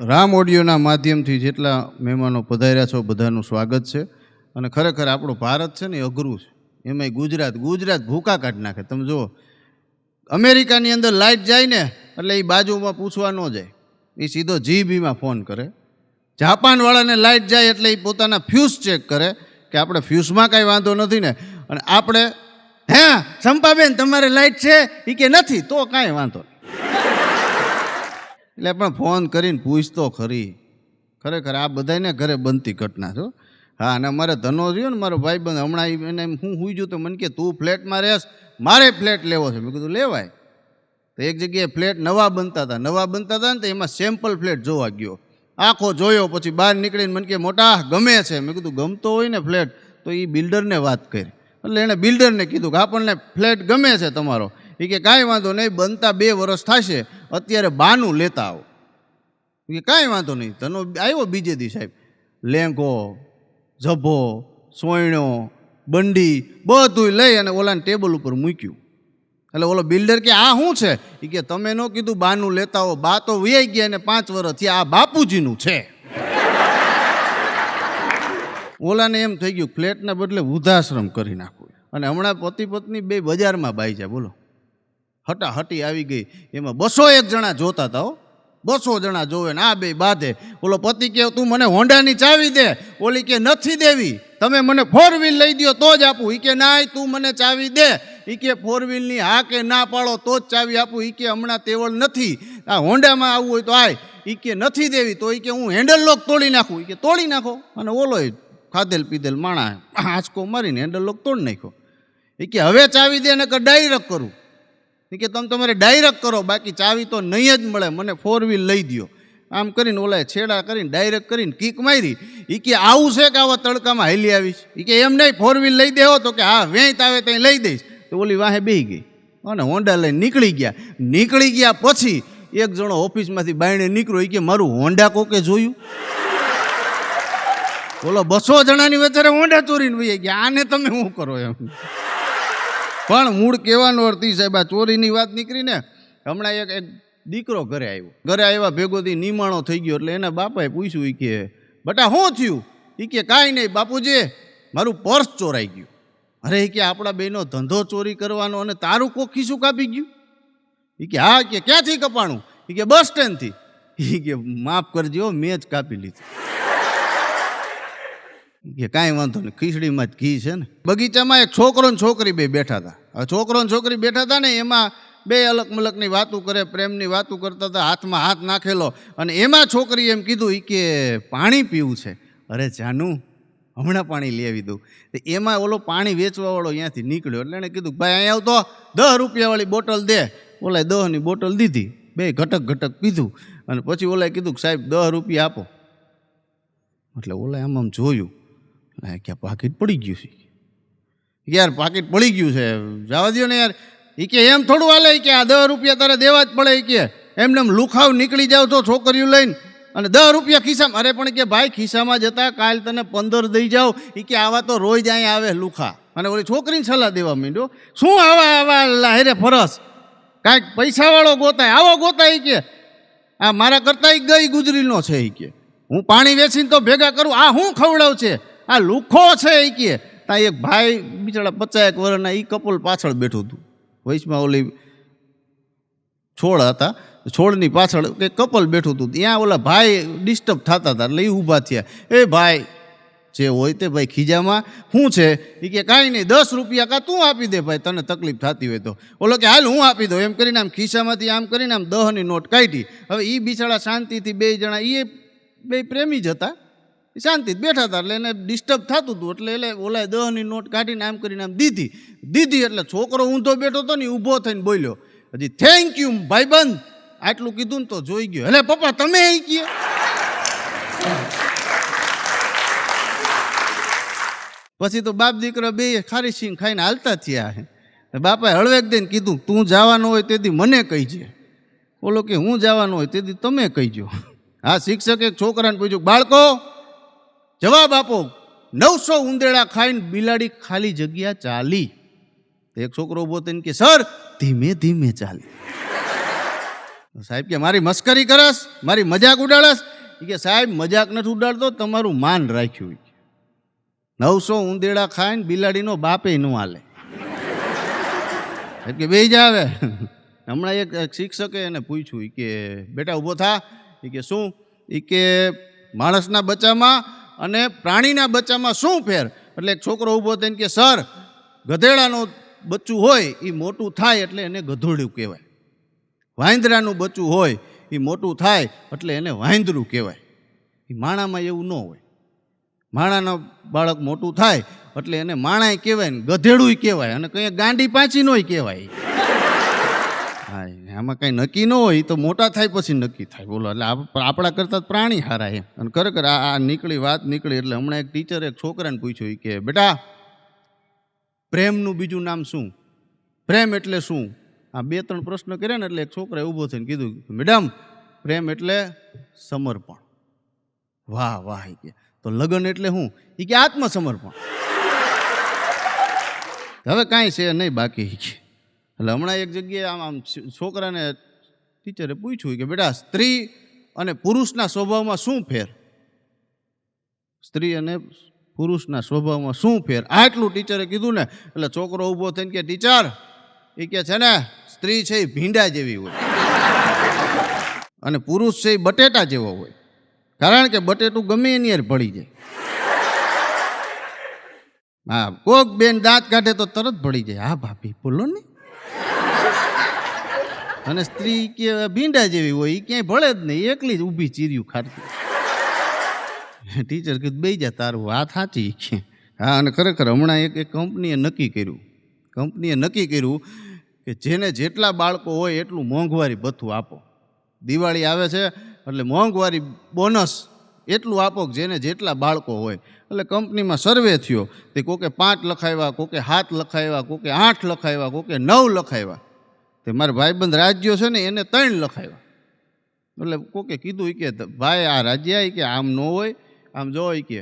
રામ ઓડિયોના માધ્યમથી જેટલા મહેમાનો પધાર્યા છો, બધાનું સ્વાગત છે. અને ખરેખર આપણું ભારત છે ને અઘરું છે. એમાંય ગુજરાત ગુજરાત ભૂકા કાઢી નાખે. તમે જુઓ, અમેરિકાની અંદર લાઇટ જાય ને, એટલે એ બાજુમાં પૂછવા ન જાય. એ સીધો જીબીમાં ફોન કરે. જાપાનવાળાને લાઇટ જાય એટલે એ પોતાના ફ્યુઝ ચેક કરે કે આપણે ફ્યુઝમાં કાંઈ વાંધો નથી ને. અને આપણે, હે સંપાબેન તમારે લાઇટ છે? એ કે નથી, તો કાંઈ વાંધો નહીં. એટલે પણ ફોન કરીને પૂછતો ખરી. ખરેખર આ બધાને ઘરે બનતી ઘટના છો હા. અને અમારે ધનો રહ્યો ને મારો ભાઈ બંધ હમણાં એને હું હુઈ ગયું તો મને કે તું ફ્લેટમાં રહેશ, મારે ફ્લેટ લેવો છે. મેં કીધું, લેવાય. તો એક જગ્યાએ ફ્લેટ નવા બનતા હતા. નવા બનતા હતા ને તો એમાં સેમ્પલ ફ્લેટ જોવા ગયો. આખો જોયો, પછી બહાર નીકળીને મને કે, મોટા, ગમે છે. મેં કીધું, ગમતો હોય ને ફ્લેટ. તો એ બિલ્ડરને વાત કરી. એટલે એણે બિલ્ડરને કીધું કે, આપણને ફ્લેટ ગમે છે તમારો. એ કે, કાંઈ વાંધો નહીં, બનતા બે વર્ષ થશે. અત્યારે બાનું લેતા આવો. કે કાંઈ વાંધો નહીં. તનો આવ્યો બીજે દી સાહેબ. લેંગો ઝભ્ભો સોયણો, બંડી બધું લઈ અને ઓલાને ટેબલ ઉપર મૂક્યું. એટલે ઓલો બિલ્ડર કે, આ શું છે? એ કે, તમે ન કીધું બાનું લેતા હો બા તો વ્યાઈ ગયા ને પાંચ વર્ષથી આ બાપુજીનું છે. ઓલાને એમ થઈ ગયું, ફ્લેટના બદલે વૃદ્ધાશ્રમ કરી નાખું. અને હમણાં પતિ પત્ની બે બજારમાં બાઈ જાય, બોલો. હટાહટી આવી ગઈ. એમાં બસો એક જણા જોતા હતા હો. બસો જણા જોવે ને આ બે બાધે. ઓલો પતિ કે તું મને હોન્ડાની ચાવી દે. ઓલી કે નથી દેવી. તમે મને ફોર વ્હીલ લઈ દ્યો, તો જ આપું. ઈ કે ના તું મને ચાવી દે. ઈ કે ફોર વ્હીલની હા કે ના પાડો, તો જ ચાવી આપું. ઈ કે હમણાં તેવળ નથી. આ હોન્ડામાં આવવું હોય તો આય. ઈ કે નથી દેવી. તો ઈ કે હું હેન્ડલ લોક તોડી નાખું. ઈ કે તોડી નાખો. અને ઓલો ખાધેલ પીધેલ માણા આંચકો મારીને હેન્ડલ લોક તોડી નાખ્યો. ઈ કે હવે ચાવી દે ને કે ડાયરેક્ટ કરું. કે તમે તમારે ડાયરેક્ટ કરો, બાકી ચાવી તો નહીં જ મળે, મને ફોર વ્હીલ લઈ દ્યો. આમ કરીને ઓલા છેડા કરીને ડાયરેક્ટ કરીને કીક મારી. એ કે, આવું છે કે આવા તડકામાં હેલી આવીશ? એ કે, એમ નહીં ફોર વ્હીલ લઈ દેવો તો કે, હા, વેંત આવે ત્યાં લઈ દઈશ. તો ઓલી વાહે બેહી ગઈ અને હોન્ડા લઈને નીકળી ગયા. નીકળી ગયા પછી એક જણો ઓફિસમાંથી બાયણે નીકળ્યો. એ કે, મારું હોન્ડા કોકે જોયું? બોલો બસો જણાની વચ્ચે હોન્ડા ચોરીને વહી ગયા. આને તમે શું કરો એમ? પણ મૂળ કહેવાનો અર્થ સાહેબ, આ ચોરીની વાત નીકળીને હમણાં એક એક દીકરો ઘરે આવ્યો. ઘરે આવ્યા ભેગોથી નિમાણો થઈ ગયો એટલે એના બાપાએ પૂછ્યું ઈ કે, બટા શું થયું? ઈ કે, કાંઈ નહીં બાપુજી, મારું પર્સ ચોરાઈ ગયું. અરે ઈ કે, આપણા બેનો ધંધો ચોરી કરવાનો અને તારું કોક ખીસું કાપી ગયું? ઈ કે, હા કે, ક્યાંથી કપાણું? એ કે, બસ સ્ટેન્ડથી. એ કે, માફ કરજો મેં જ કાપી લીધું. કે કાંઈ વાંધો નહીં, ખીચડીમાં જ ઘી છે ને. બગીચામાં એક છોકરો ને છોકરી બે બેઠા હતા. છોકરો ને છોકરી બેઠા હતા ને, એમાં બે અલગ મલકની વાતું કરે, પ્રેમની વાતું કરતા હતા, હાથમાં હાથ નાખેલો. અને એમાં છોકરીએ એમ કીધું એ કે પાણી પીવું છે. અરે જાનું, હમણાં પાણી લઈ આવી દઉં. એમાં ઓલો પાણી વેચવાવાળો અહીંયાથી નીકળ્યો. એટલે એણે કીધું, ભાઈ અહીંયા આવતો દસ રૂપિયાવાળી બોટલ દે. ઓલાએ દહની બોટલ દીધી, બે ઘટક ઘટક પીધું. અને પછી ઓલાએ કીધું કે, સાહેબ, દહ રૂપિયા આપો. એટલે ઓલાએ આમ આમ જોયું. એટલે કે પાકીટ પડી ગયું છે. યાર, પાકીટ પડી ગયું છે. જવા દો ને યાર. એ કે એમ થોડું હાલે કે આ દસ રૂપિયા તારે દેવા જ પડે કે. એમને એમ લુખાવ નીકળી જાવ તો છોકરીઓ લઈને. અને દસ રૂપિયા ખિસ્સામાં, અરે પણ કે ભાઈ ખિસ્સામાં જતા કાલ તને પંદર દઈ જાઓ. એ કે આવા તો રોજ અહીંયા આવે લુખા. અને ઓલી છોકરીને સલાહ દેવા માંડ્યો, શું આવા આવા લાહેરે ફરસ? કાંઈક પૈસાવાળો ગોતાય. આવો ગોતાય કે. આ મારા કરતાં ગઈ ગુજરીનો છે એ કે. હું પાણી વેચીને તો ભેગા કરું. આ હું ખવડાવ છે? આ લુખો છે એ કે. ત્યાં એક ભાઈ બિચારા પચાસ એક વર્ષના એ કપલ પાછળ બેઠું હતું. વૈશમાં ઓલી છોડ હતા. છોડની પાછળ કે કપલ બેઠું હતું. ત્યાં ઓલા ભાઈ ડિસ્ટર્બ થતા હતા એટલે એ ઊભા થયા. એ ભાઈ, જે હોય તે ભાઈ ખીજામાં. શું છે? એ કે, કાંઈ નહીં, દસ રૂપિયા કાં તું આપી દે ભાઈ, તને તકલીફ થતી હોય તો. ઓલો કે, હાલ હું આપી દઉં. એમ કરીને આમ ખિસ્સામાંથી આમ કરીને આમ દહની નોટ કાઢી. હવે એ બિચારા શાંતિથી બે જણા એ બે પ્રેમી જ હતા. એ શાંતિથી બેઠા હતા એટલે એને ડિસ્ટર્બ થતું હતું. એટલે એટલે ઓલા દહની નોટ કાઢીને આમ કરીને આમ દીધી. દીધી એટલે છોકરો ઊંધો બેઠો હતો ને ઊભો થઈને બોલ્યો, હજી થેન્ક યુ ભાઈબંધ. આટલું કીધું ને તો જોઈ ગયો. એટલે પપ્પા, તમે અહીં કહે પછી તો બાપ દીકરા બે ખારી સિંહ ખાઈને હાલતા થયા બાપાએ હળવેક દઈને કીધું, તું જવાનું હોય તેથી મને કહીજે. બોલો કે, હું જવાનું હોય તેથી તમે કહીજો. હા, શિક્ષકે છોકરાને પૂછ્યું, બાળકો જવાબ આપો. નવસો ઉંદેડા ખાઈને બિલાડી ખાલી જગ્યા ચાલી. એક છોકરો ઊભો થઈને કે, સર, ધીમે ધીમે ચાલી. સાહેબ કે, મારી મસ્કરી કરસ મારી મજાક ઉડાડસ કે, સાહેબ, મજાક નથી ઉડાડતો, તમારું માન રાખ્યું નવસો ઉંદેડા ખાઈને બિલાડીનો બાપે ન હાલે. સાહેબ કે બે જ આવે હમણાં એક શિક્ષકે એને પૂછ્યું કે, બેટા ઊભો થા. એ કે, શું? એ કે, માણસના બચ્ચામાં અને પ્રાણીના બચ્ચામાં શું ફેર? એટલે એક છોકરો ઊભો થઈને કે, સર, ગધેડાનું બચ્ચું હોય એ મોટું થાય એટલે એને ગધોડ્યું કહેવાય. વાંદરાનું બચ્ચું હોય એ મોટું થાય એટલે એને વાંદરું કહેવાય. એ માણામાં એવું ન હોય. માણાનો બાળક મોટું થાય એટલે એને માણાય કહેવાય ને ગધેડું કહેવાય અને કંઈ ગાંડી પાછી નોય કહેવાય. એ આમાં કાંઈ નક્કી ન હોય તો મોટા થાય પછી નક્કી થાય. બોલો, એટલે આપણા કરતાં પ્રાણી હારા એમ અને ખરેખર આ નીકળી વાત નીકળી એટલે હમણાં એક ટીચરે એક છોકરાને પૂછ્યું કે, બેટા, પ્રેમનું બીજું નામ શું? પ્રેમ એટલે શું? આ બે ત્રણ પ્રશ્ન કર્યા ને એટલે એક છોકરાએ ઊભો થઈને કીધું મેડમ, પ્રેમ એટલે સમર્પણ. વાહ વાહ કે. તો લગ્ન એટલે શું? એ કે આત્મસમર્પણ. હવે કાંઈ છે નહીં બાકી કે. એટલે હમણાં એક જગ્યાએ આમ આમ છોકરાને ટીચરે પૂછ્યું કે બેટા, સ્ત્રી અને પુરુષના સ્વભાવમાં શું ફેર? સ્ત્રી અને પુરુષના સ્વભાવમાં શું ફેર? આટલું ટીચરે કીધું ને, એટલે છોકરો ઊભો થઈને કે, ટીચર એ કે છે ને, સ્ત્રી છે એ ભીંડા જેવી હોય. અને પુરુષ છે એ બટેટા જેવો હોય. કારણ કે બટેટું ગમે એની યાર ભળી જાય. હા, કોક બેન દાંત કાઢે તો તરત ભળી જાય. હા, ભાભી, બોલો ને. અને સ્ત્રી કે ભીંડા જેવી હોય એ ક્યાંય ભળે જ નહીં, એકલી જ ઊભી ચીર્યું ખાતી ટીચર કીધું બે જા, તારું વાત સાચી છે. હા, અને ખરેખર હમણાં એક એક કંપનીએ નક્કી કર્યું. કંપનીએ નક્કી કર્યું કે જેને જેટલા બાળકો હોય એટલું મોંઘવારી ભથ્થું આપો. દિવાળી આવે છે એટલે મોંઘવારી બોનસ એટલું આપો કે જેને જેટલા બાળકો હોય. એટલે કંપનીમાં સર્વે થયો તે કોકે પાંચ લખાવ્યા, કોકે હાથ લખાવ્યા, કોકે આઠ લખાવ્યા, કોકે નવ લખાવ્યા. તે મારા ભાઈબંધ રાજ્યો છે ને, એને ત્રણ લખાવ્યા. એટલે કોકે કીધું કે ભાઈ, આ રાજ્ય કે આમ ન હોય, આમ જો કે,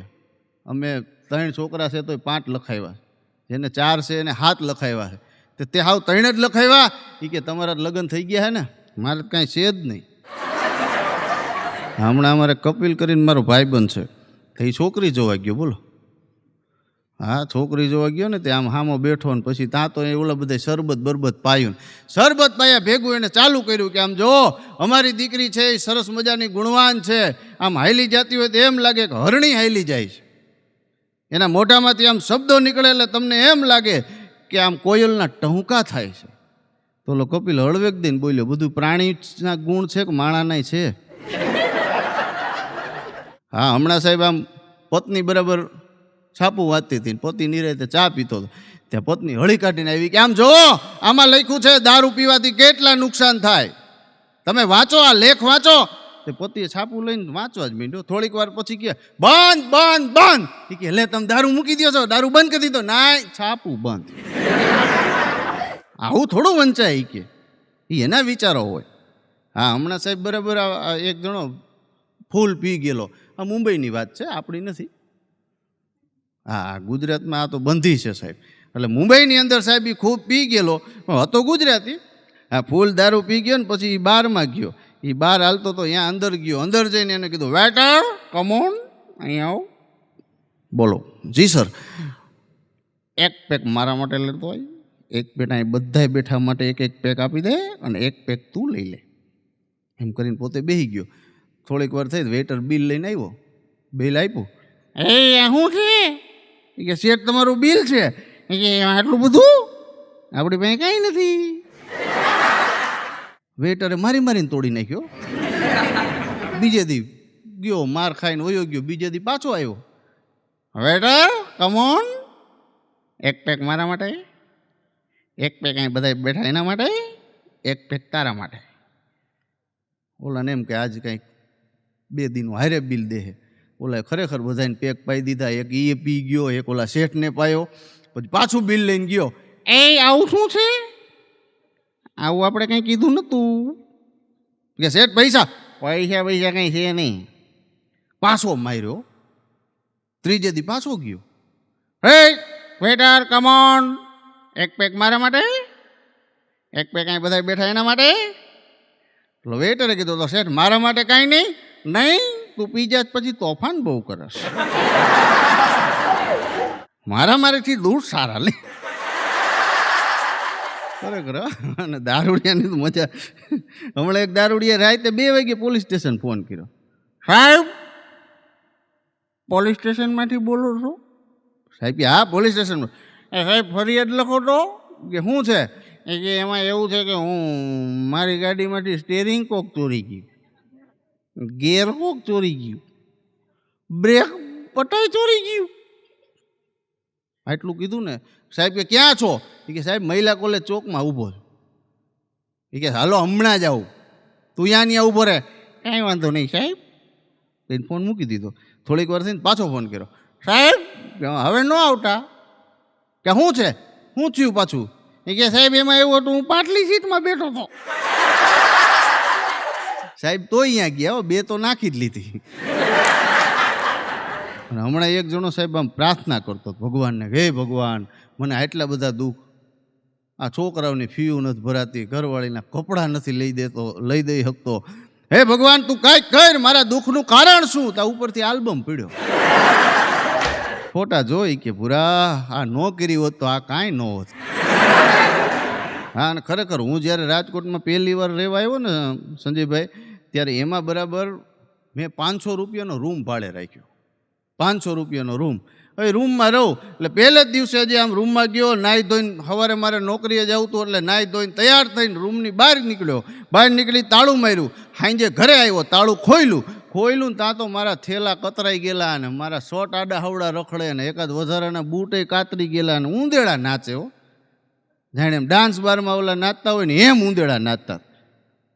અમે ત્રણ છોકરા છે તોય પાંચ લખાવ્યા. જેને ચાર છે એને હાથ લખાવ્યા છે. તે તે હાવ ત્રણ જ લખાવ્યા? એ કે તમારા લગ્ન થઈ ગયા હે ને? મારે તો કાંઈ છે જ નહીં. હમણાં અમારે કપિલ કરીને મારો ભાઈબંધ છે. તો એ છોકરી જોવા ગયો, બોલો. હા, છોકરી જોવા ગયો ને, તે આમ હામો બેઠો ને પછી ત્યાં તો એ ઓલા બધા શરબત બરબત પાયું શરબત પાયા ભેગું એને ચાલુ કર્યું કે આમ જો, અમારી દીકરી છે, એ સરસ મજાની ગુણવાન છે. આમ હાઈલી જતી હોય તો એમ લાગે કે હરણી હાઈલી જાય છે. એના મોઢામાંથી આમ શબ્દો નીકળે એટલે તમને એમ લાગે કે આમ કોયલના ટહુકા થાય છે. તો કપિલ હળવેક દઈને બોલ્યો, બધું પ્રાણીના ગુણ છે કે માણાના છે? હા, હમણાં સાહેબ આમ પત્ની બરાબર છાપું વાંચતી હતી પોતી નિરાતે ચા પીતો હતો. ત્યાં પત્ની હળી કાઢીને આવી કે, આમ જો આમાં લખ્યું છે, દારૂ પીવાથી કેટલા નુકસાન થાય. તમે વાંચો, આ લેખ વાંચો. તે પતિએ છાપું લઈને વાંચવા જ માંડ્યો. થોડીક વાર પછી કે, બંધ બંધ બંધ. કે, લે, તમે દારૂ મૂકી દો છો, દારૂ બંધ કરી દીધો. ના છાપું બંધ. આવું થોડું વંચાય કે. એના વિચારો હોય. હા, હમણાં સાહેબ બરાબર એક જણો ફૂલ પી ગયેલો. આ મુંબઈની વાત છે, આપણી નથી. હા ગુજરાતમાં આ તો બંધી છે સાહેબ. એટલે મુંબઈની અંદર સાહેબ એ ખૂબ પી ગયેલો હતો ગુજરાતી. હા ફૂલ દારૂ પી ગયો ને પછી એ બારમાં ગયો. એ બહાર હાલતો તો અહીંયા અંદર ગયો. અંદર જઈને એને કીધું, વેટર કમોન અહીંયા આવો. બોલો, જી, સર. એક પેક મારા માટે લેતો હોય, એક પેટ અહીં બધાય બેઠા માટે એક એક પેક આપી દે અને એક પેક તું લઈ લે. એમ કરીને પોતે બેસી ગયો. થોડીક વાર થઈ વેટર બિલ લઈને આવ્યો. બિલ આપ્યું. એ શું છે? કે શેઠ તમારું બિલ છે. કે આટલું બધું? આપણી પાસે કાંઈ નથી. વેટરે મારી મારીને તોડી નાખ્યો. બીજે દી ગયો માર ખાઈને વયો ગયો. બીજે દી પાછો આવ્યો. વેટર કમોન એક પેક મારા માટે એક પેક અહીં બધા બેઠા એના માટે એક પેક તારા માટે. ઓલાને એમ કે આજ કંઈક બે દિનનું હારે બિલ દે ઓલા ખરેખર બધાને પેક પાઈ દીધા. એક એ પી ગયો, એક ઓલા શેઠને પાયો. પછી પાછું બિલ લઈને ગયો. એ આવું શું છે? આવું આપણે કંઈ કીધું નહોતું. કે શેઠ પૈસા? પૈસા પૈસા કંઈ છે નહીં. પાછો માર્યો. ત્રીજે દી પાછો ગયો. હે, વેટર કમોન એક પેક મારા માટે? એક પેક અહીં બધા બેઠા એના માટે? વેટરે કીધું તો શેઠ, મારા માટે કાંઈ નહીં. નહીં, તું પી જાત પછી તોફાન બહુ કરશ મારા મારેથી દૂર સારા લે. ખરેખર અને દારૂડિયાની તો મજા. હમણાં એક દારૂડિયા રાતે બે વાગે પોલીસ સ્ટેશન ફોન કર્યો. સાહેબ, પોલીસ સ્ટેશનમાંથી બોલો છો? સાહેબ હા પોલીસ સ્ટેશનમાં એ સાહેબ, ફરિયાદ લખો તો, કે શું છે? કે એમાં એવું છે કે હું, મારી ગાડીમાંથી સ્ટેરિંગ કોક ચોરી ગયું. ગેર ચોરી ગયું. બ્રેક પટાઈ ચોરી ગયું. આટલું કીધું ને, સાહેબ કે, ક્યાં છો? એ કે, સાહેબ, મહિલા કોલેજ ચોકમાં ઊભો એ કે, હાલો, હમણાં જ આવું. તું ત્યાં ત્યાં ઊભો રહે. કાંઈ વાંધો નહીં, સાહેબ. એને ફોન મૂકી દીધો. થોડીક વાર થઈને પાછો ફોન કર્યો. સાહેબ, હવે ન આવતા. કે શું છે? શું થયું પાછું? એ કે, સાહેબ, એમાં એવું હતું, હું પાટલી સીટમાં બેઠો હતો. સાહેબ તો અહીંયા ગયા બે તો નાખી જ લીધી. અને હમણાં એક જણો સાહેબ આમ પ્રાર્થના કરતો ભગવાનને, હે ભગવાન, મને આટલા બધા દુઃખ. આ છોકરાઓની ફીઓ નથી ભરાતી, ઘરવાળીના કપડાં નથી લઈ દેતો, લઈ દઈ શકતો. હે ભગવાન, તું કાંઈક કર, મારા દુઃખનું કારણ શું? તા ઉપરથી આલ્બમ પીડ્યો. ફોટા જોઈ કે પૂરા આ ન કરી હોત તો આ કાંઈ ન હોત. હા, અને ખરેખર હું જ્યારે રાજકોટમાં પહેલી વાર રહેવા આવ્યો ને, સંજયભાઈ, ત્યારે એમાં બરાબર મેં પાંચસો રૂપિયાનો રૂમ ભાડે રાખ્યો. પાંચસો રૂપિયાનો રૂમ. હવે રૂમમાં રહું, એટલે પહેલે જ દિવસે જે આમ રૂમમાં ગયો, નાહી ધોઈને સવારે મારે નોકરીએ જવું હતું એટલે નાહી ધોઈને તૈયાર થઈને રૂમની બહાર નીકળ્યો. બહાર નીકળી તાળું માર્યું. હાંજે ઘરે આવ્યો, તાળું ખોયલું. ખોયલું ને ત્યાં તો મારા થેલા કતરાઈ ગયેલા અને મારા શોટ આડા હવડા રખડે ને એકાદ વધારાના બૂટે કાતરી ગયેલા અને ઊંધેડા નાચે હો. જાણે એમ ડાન્સ બારમાં ઓલા નાચતા હોય ને એમ ઊંધેડા નાચતા.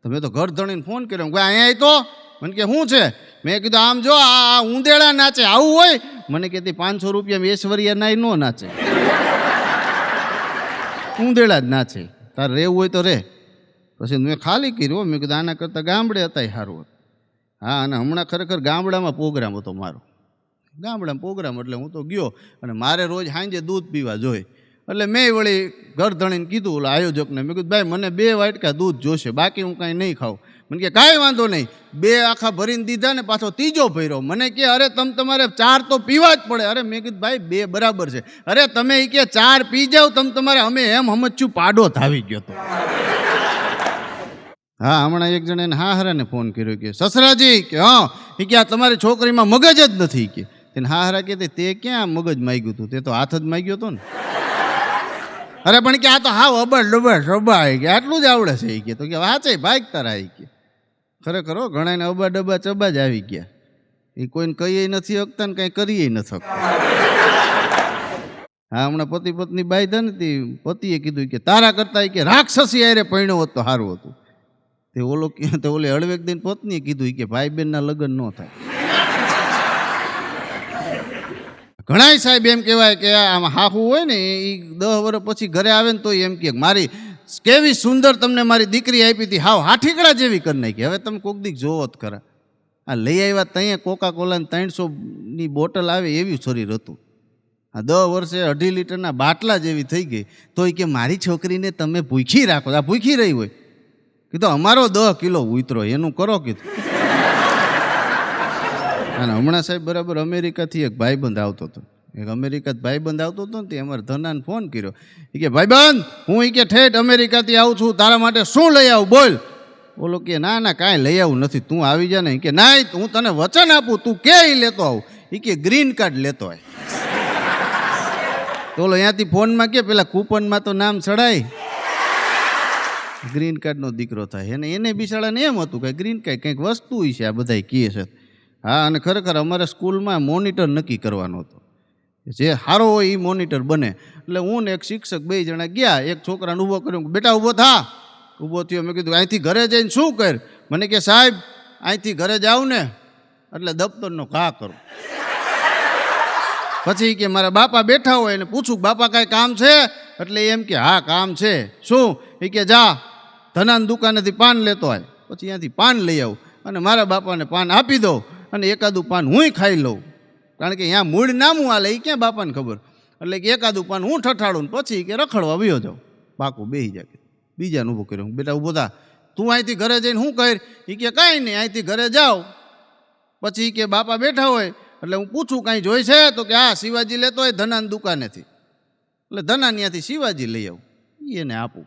તો મેં તો ઘર ધણીને ફોન કર્યો. અહીંયા તો મને કે શું છે? મેં કીધું, આમ જો, આ ઊંધેડા નાચે, આવું હોય? મને કહેતી પાંચસો રૂપિયા ઐશ્વર્યા નાય નો નાચે. ઊંધેડા જ નાચે. તારે રહેવું હોય તો રે પછી મેં ખાલી કર્યો મેં કીધું, આના કરતાં ગામડે હતા સારું હતું. હા, અને હમણાં ખરેખર ગામડામાં પ્રોગ્રામ હતો મારો. ગામડામાં પ્રોગ્રામ એટલે હું તો ગયો. અને મારે રોજ સાંજે દૂધ પીવા જોઈએ. એટલે મેં વળી ઘર ધણીને કીધું, ઓલા આયોજકને. મેં કીધું, ભાઈ, મને બે વાટકા દૂધ જોશે, બાકી હું કાંઈ નહીં ખાઉં. મને કે, કાંઈ વાંધો નહીં. બે આખા ભરીને દીધા ને પાછો ત્રીજો ભર્યો. મને કે, અરે, તમ તમારે ચાર તો પીવા જ પડે. અરે, મેં કીધું, ભાઈ, બે બરાબર છે. અરે, તમે એ કે ચાર પી જાવ તમ તમારે અમે એમ સમજશું પાડો થાવી ગયો તો. હા, હમણાં એક જણે હા હરાને ફોન કર્યો કે, સસરાજી, કે હા એ કે આ તમારી છોકરીમાં મગજ જ નથી. કે, તેને હા હરા કે તે ક્યાં મગજ માગ્યું હતું તે તો હાથ જ માગ્યો હતો ને. અરે, પણ કે આ તો હાવ અબડ ડબડ આવી કે આટલું જ આવડે છે એ કે. તો કે વાંચે ભાગ તારા કે. ખરેખર હો ઘણાને અબા ડબા ચબા જ આવી ગયા. એ કોઈને કહીએ નથી શકતા ને કાંઈ કરીએ નથી શકતા હા, હમણાં પતિ પત્ની બાંધ્યા ને તે, પતિએ કીધું કે તારા કરતા કે રાક્ષસી આરે પૈણો હોત તો સારું હતું. તે ઓલો તે ઓલે હળવેક દિન પત્નીએ કીધું કે ભાઈ બહેનના લગ્ન ન થાય. ઘણાય સાહેબ એમ કહેવાય કે આમ હાહુ હોય ને, એ દસ વર્ષ પછી ઘરે આવે ને તો એમ કે મારી કેવી સુંદર તમને મારી દીકરી આપી હતી, હાવ હાઠીકડા જેવી કરી નાખી. હવે તમે કોક દીક જોવો જ ખરા. આ લઈ આવ્યા ત્યાં કોકા કોલાની ત્રણસોની બોટલ આવે એવું શરીર હતું. આ દસ વર્ષે અઢી લીટરના બાટલા જેવી થઈ ગઈ. તો એ કે, મારી છોકરીને તમે ભૂખી રાખો. આ ભૂખી રહી હોય. કીધું, અમારો દસ કિલો ઉતરો. એનું કરો કીધું. અને હમણાં સાહેબ બરાબર અમેરિકાથી એક ભાઈબંધ આવતો હતો. એક અમેરિકા ભાઈબંધ આવતો હતો ને તે અમારે ધનાને ફોન કર્યો. એ કે, ભાઈબંધ, હું એ કે ઠેઠ અમેરિકાથી આવું છું, તારા માટે શું લઈ આવું, બોલ. બોલો કે, ના ના, કાંઈ લઈ આવું નથી, તું આવી જા ને. કે, ના હું તને વચન આપું, તું કે લેતો આવું. એ કે, ગ્રીન કાર્ડ લેતો હોય તો ઓલો અહીંયાથી ફોનમાં કે, પેલા કૂપનમાં તો નામ ચડાય. ગ્રીન કાર્ડનો દીકરો થાય. એને એને બિચારાને એમ હતું કે, ગ્રીન કાર્ડ કંઈક વસ્તુ છે, આ બધાય કહે છે. હા, અને ખરેખર અમારે સ્કૂલમાં મોનિટર નક્કી કરવાનો હતો. જે સારો હોય એ મોનિટર બને. એટલે હું ને એક શિક્ષક બે જણા ગયા, એક છોકરાને ઊભો કર્યો. બેટા, ઊભો થા. ઊભો થયો, મેં કીધું, અહીંથી ઘરે જઈને શું કર? મને કે, સાહેબ, અહીંથી ઘરે જાઉં ને, એટલે દફતરનો ઘા કરું. પછી કે, મારા બાપા બેઠા હોય એને પૂછું, બાપા કાંઈ કામ છે? એટલે એમ કે, હા, કામ છે. શું? એ કે, જા, ધનાની દુકાનેથી પાન લેતો હોય પછી ત્યાંથી પાન લઈ આવું. અને મારા બાપાને પાન આપી દઉં અને એકાદું પાન હુંય ખાઈ લઉં. કારણ કે અહીંયા મૂળ નામું હાલે એ ક્યાં બાપાને ખબર? એટલે કે એકાદું પાન હું ઠઠાડું ને પછી કે રખડવા વયો જાઉં. પાકું બેસી જાય બીજાને ઊભો કર્યો. બેટા ઊભો થા. તું અહીંથી ઘરે જઈને શું કર? એ કે કાંઈ નહીં અહીંથી ઘરે જાઓ. પછી કે બાપા બેઠા હોય. એટલે હું પૂછું કાંઈ જોઈ છે? તો કે હા, શિવાજી લેતો હોય ધનાની દુકાનેથી. એટલે ધના ત્યાંથી શિવાજી લઈ આવું. એને આપું.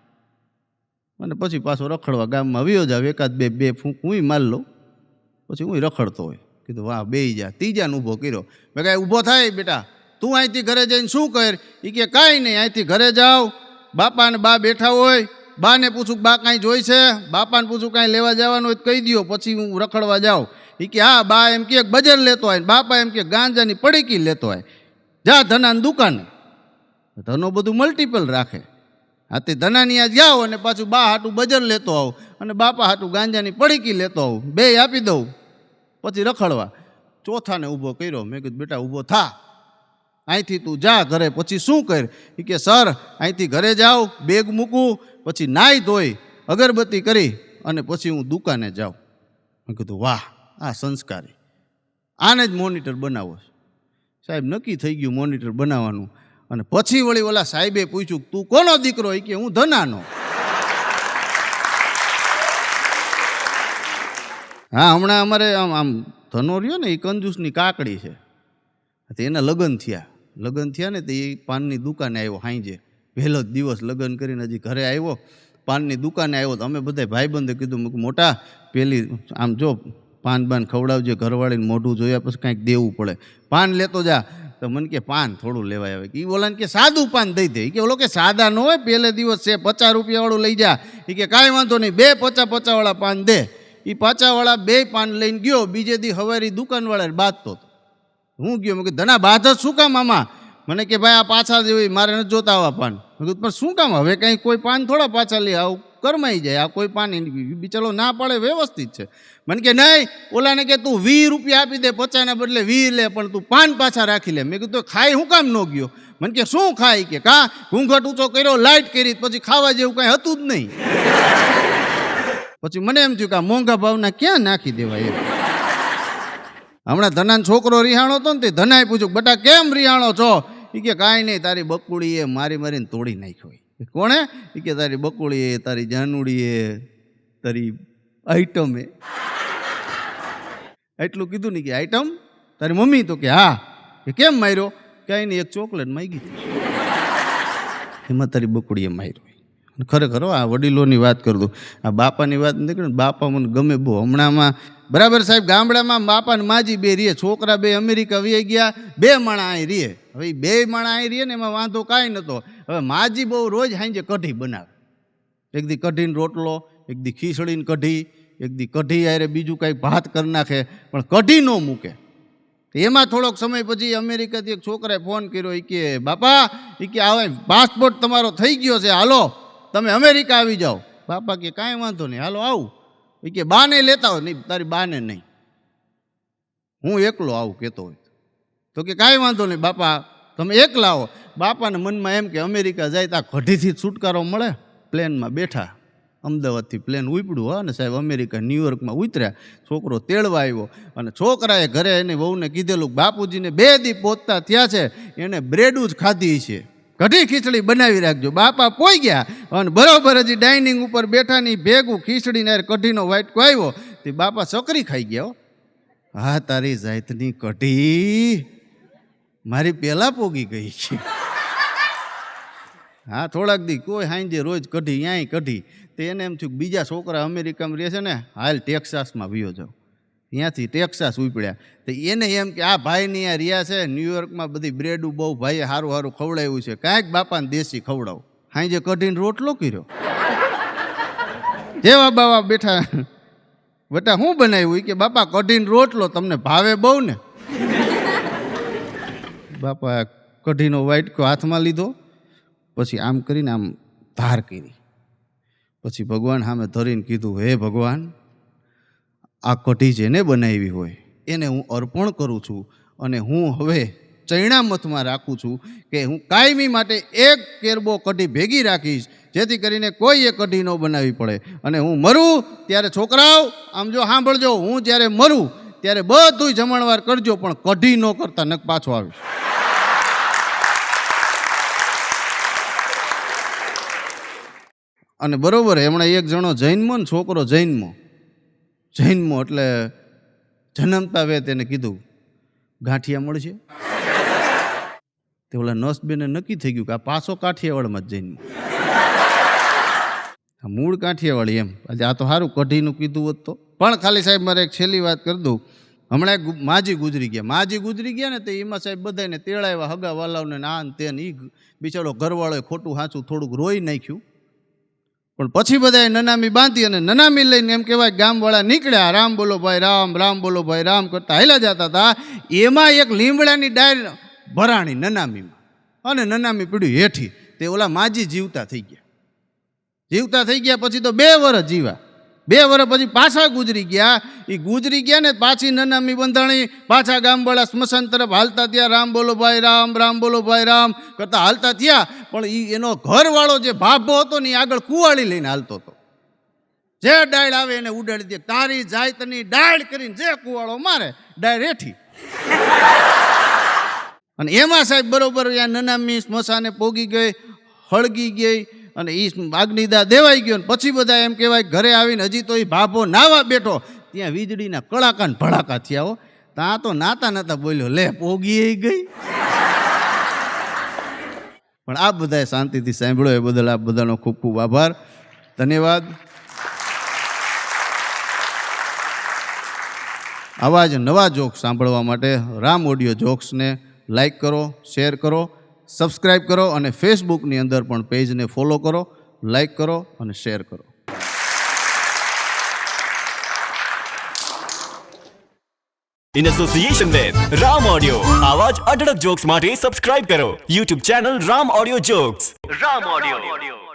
અને પછી પાછો રખડવા ગામમાં વ્યો જાવ એકાદ બે બે ફૂંક હું માલ લઉં. પછી હું રખડતો હોય. કીધું, વાહ બે જા. ત્રીજાને ઊભો કર્યો. મેં કાંઈ ઊભો થાય બેટા. તું અહીંથી ઘરે જઈને શું કર? એ કે, કાંઈ નહીં અહીંથી ઘરે જાઓ. બાપા ને બા બેઠા હોય. બાને પૂછું, બા કાંઈ જોઈ છે? બાપાને પૂછું, કાંઈ લેવા જવાનું હોય તો કહી દો પછી હું રખડવા જાઉં. એ કે, હા, બા એમ કે, બજાર લેતો હોય બાપા એમ કે, ગાંજાની પડીકી લેતો હોય જા ધનાની દુકાને. ધનો બધું મલ્ટિપલ રાખે. હાથી ધનાની જાઓ અને પાછું બા હાટું બજાર લેતો આવું અને બાપા હાટું ગાંજાની પડીકી લેતો આવું. બે આપી દઉં. પછી રખડવા. ચોથાને ઊભો કર્યો. મેં કીધું, બેટા, ઊભો થા. અહીંથી તું જા ઘરે. પછી શું કર એ કે, સર, અહીંથી ઘરે જાઓ, બેગ મૂકું, પછી નાહી ધોઈ, અગરબત્તી કરી અને પછી હું દુકાને જાઉં. મેં કીધું, વાહ, આ સંસ્કારી આને જ મોનિટર બનાવો. સાહેબ, નક્કી થઈ ગયું મોનિટર બનાવવાનું. અને પછી વળી ઓલા સાહેબે પૂછ્યું, તું કોનો દીકરો? એ કે, હું ધનાનો. હા, હમણાં અમારે આમ આમ ધનો રહ્યો ને, એ કંજૂસની કાકડી છે. તો એના લગ્ન થયા. લગ્ન થયા ને, તો એ પાનની દુકાને આવ્યો હાંજે. પહેલો જ દિવસ લગ્ન કરીને હજી ઘરે આવ્યો. પાનની દુકાને આવ્યો, તો અમે બધા ભાઈબંધે કીધું મોટા, પેલી, આમ જો, પાન બાન ખવડાવજે ઘરવાળીને, મોઢું જોયા પછી કાંઈક દેવું પડે. પાન લેતો જા. તો મને કે, પાન થોડું લેવાય આવે કે એ બોલાને કે, સાદું પાન દઈ દે. કે, ઓલો કે, સાદા ન હોય પહેલે દિવસ છે, પચાસ રૂપિયાવાળું લઈ જા. એ કે, કાંઈ વાંધો નહીં, બે પચાસ પચાસવાળા પાન દે. એ પાછાવાળા બે પાન લઈને ગયો, બીજે દી હવારી દુકાનવાળાને બાંધતો હતો. હું ગયો, મેં ધના, બાંધ શું કામ આમાં? મને કે, ભાઈ, આ પાછા જેવી મારે નથી જોતા આવા પાન. મેં કીધું, પણ શું કામ? હવે કંઈ કોઈ પાન થોડા પાછા લે, આવું કરમાઈ જાય, આ કોઈ પાન બિચારો ના પાડે, વ્યવસ્થિત છે. મને કે, નહીં, ઓલાને કે, તું વીસ રૂપિયા આપી દે, પચાસના બદલે વીસ લે, પણ તું પાન પાછા રાખી લે. મેં કીધું ખાય હું કામ ન ગયો? મને કે, શું ખાય? કે, કા, ઘૂંઘટ ઊંચો કર્યો લાઇટ કરી, પછી ખાવા જેવું કાંઈ હતું જ નહીં. પછી મને એમ થયું કે આ મોંઘા ભાવના ક્યાં નાખી દેવાય એમ? હમણાં ધનાન છોકરો રિહાણો હતો ને તે ધનાએ પૂછ્યું, બટા, કેમ રિહાણો છો? એ કે, કાંઈ નહીં, તારી બકુડીએ મારી મારીને તોડી નાખ્યો કોણે? એ કે, તારી બકુડીએ તારી જાનુડીએ, તારી આઈટમે એટલું કીધું ને કે આઈટમ તારી મમ્મી તો કે, હા. એ કેમ માર્યો? કાંઈ નહીં એક ચોકલેટ માગી એમાં તારી બકુડીએ માર્યો ખરેખર આ વડીલોની વાત કરું છું. આ બાપાની વાત નથી કરી બાપા મને ગમે બહુ. હમણાંમાં, બરાબર સાહેબ, ગામડામાં બાપા ને માજી બે રીએ છોકરા બે અમેરિકા વી ગયા, બે માણા અહીં રીએ હવે બે માણા અહીં રીએ ને એમાં વાંધો કાંઈ નહોતો હવે માજી બહુ રોજ સાંજે કઢી બનાવે. એક દી કઢીને રોટલો, એક દી ખીચડીને કઢી, એક દી કઢી આરે બીજું કાંઈ ભાત કરી નાખે, પણ કઢી ન મૂકે. એમાં થોડોક સમય પછી અમેરિકાથી એક છોકરાએ ફોન કર્યો એ કે, બાપા એ કે આવે પાસપોર્ટ તમારો થઈ ગયો છે, હાલો. તમે અમેરિકા આવી જાઓ. બાપા કે કાંઈ વાંધો નહીં. હાલો આવું. એ કે બાને લેતા હોય. નહીં, તારી બાને નહીં. હું એકલો આવું કહેતો હોય તો. કે કાંઈ વાંધો નહીં, બાપા, તમે એકલા આવો. બાપાને મનમાં એમ કે અમેરિકા જાય તો આ ઘડીથી છુટકારો મળે. પ્લેનમાં બેઠા. અમદાવાદથી પ્લેન ઉપડ્યું, હા, અને સાહેબ અમેરિકા ન્યુયોર્કમાં ઉતર્યા. છોકરો તેડવા આવ્યો. અને છોકરાએ ઘરે એની વહુને કીધેલું બાપુજીને બે દી પહોંચતા થયા છે. એને બ્રેડું જ ખાધી છે. કઢી ખીચડી બનાવી રાખજો. બાપા પોઈ ગયા અને બરોબર હજી ડાઇનિંગ ઉપર બેઠાની ભેગું ખીચડીને કઢીનો વાટકો આવ્યો. તે બાપા સકરી ખાઈ ગયા હો. તારી જાતની કઢી મારી પહેલાં પોગી ગઈ છે. હા, થોડાક દી કોઈ હાંજે રોજ કઢી ક્યાંય કઢી. તો એને એમ થયું બીજા છોકરા અમેરિકામાં રહે છે ને, હાલ ટેક્સાસમાં વિયો જાઓ. ત્યાંથી ટેક્સાસ ઉપડ્યા. તો એને એમ કે, આ ભાઈની આ રહ્યા છે ન્યુયોર્કમાં બધી બ્રેડું બહુ ભાઈએ સારું સારું ખવડાવ્યું છે. કાંઈક બાપાને દેશી ખવડાવ. હાંજે કઢીને રોટલો કર્યો. જેવા બાવા બેઠા. બેટા શું બનાવ્યું? કે, બાપા, કઢીને રોટલો તમને ભાવે બહુ ને. બાપા કઢીનો વાઇટકો હાથમાં લીધો. પછી આમ કરીને આમ ધાર કરી. પછી ભગવાન સામે ધરીને કીધું, હે ભગવાન આ કઢી જેને બનાવી હોય, એને હું અર્પણ કરું છું અને હું હવે ચૈણામથમાં રાખું છું કે હું કાયમી માટે એક કેરબો કઢી ભેગી રાખીશ, જેથી કરીને કોઈ એ કઢી ન બનાવવી પડે. અને હું મરું ત્યારે છોકરાઓ, આમ જો સાંભળજો, હું જ્યારે મરું ત્યારે બધું જમણવાર કરજો, પણ કઢી ન કરતા નક પાછો આવીશ. અને બરોબર, હમણાં એક જણો જૈનમો ને છોકરો જૈનમો જૈનમો એટલે જન્મતા વે તેને કીધું, ગાંઠિયા મળશે. તે ઓલા નસબેને નક્કી થઈ ગયું કે આ પાછો કાઠિયાવાડમાં જ જૈનમો મૂળ કાઠિયાવાડી એમ. આજે આ તો સારું કઢીનું કીધું હોત તો. પણ ખાલી સાહેબ મારે એક છેલ્લી વાત કરી દઉં. હમણાં માજી ગુજરી ગયા. માજી ગુજરી ગયા ને તે એમાં સાહેબ બધાને તેડાવ્યા હગા વાલાવને આન આ ને તે ને ઈ બિચારો ઘરવાળોએ ખોટું સાચું થોડુંક રોઈ નાખ્યું. પણ પછી બધાએ નનામી બાંધી અને નનામી લઈને એમ કહેવાય, ગામવાળા નીકળ્યા, રામ બોલો ભાઈ, રામ રામ બોલો ભાઈ, રામ કરતા હેલા જતા હતા. એમાં એક લીમડાની ડાયર ભરાણી નનામીમાં. અને નનામી પીડ્યું હેઠી. તે ઓલા માજી જીવતા થઈ ગયા. જીવતા થઈ ગયા પછી તો બે વર્ષ જીવા બે વર્ષ પછી પાછા ગુજરી ગયા. એ ગુજરી ગયા ને પાછી નનામી બંધાણી પાછા ગામવાળા સ્મશાન તરફ હાલતા થયા. રામ બોલો ભાઈ, રામ રામ બોલો ભાઈ, રામ કરતા હાલતા થયા. પણ એ એનો ઘરવાળો જે ભાભો હતો ને એ આગળ કુવાળી લઈને હાલતો હતો. જે ડાળ આવે એને ઉડાડી દે. તારી જાયતની ડાળ કરીને જે કુવાળો મારે ડાળ રેઠી અને એમાં સાહેબ બરોબર નનામી સ્મશાને પોગી ગઈ, હળગી ગઈ. અને એ અગ્નિદા દેવાઈ ગયો ને પછી બધા એમ કહેવાય, ઘરે આવીને હજી તો એ ભાભો નાવા બેઠો. ત્યાં વીજળીના કડાકા ને ભડાકા થયા ત્યાં તો નાતા નાતા બોલ્યો, લે, પોગી ગઈ. પણ આપ બધાએ શાંતિથી સાંભળ્યો એ બદલ આપ બધાનો ખૂબ ખૂબ આભાર. ધન્યવાદ. આવા જ નવા જોક્સ સાંભળવા માટે રામ ઓડિયો જોક્સને લાઈક કરો, શેર કરો. સબસ્ક્રાઈબ કરો અને ફેસબુકની અંદર પણ પેજને ફોલો કરો લાઈક કરો અને શેર કરો. In association with Ram Audio. આવા જ અઢળક જોક્સ માટે સબસ્ક્રાઇબ કરો YouTube channel Ram audio jokes Ram audio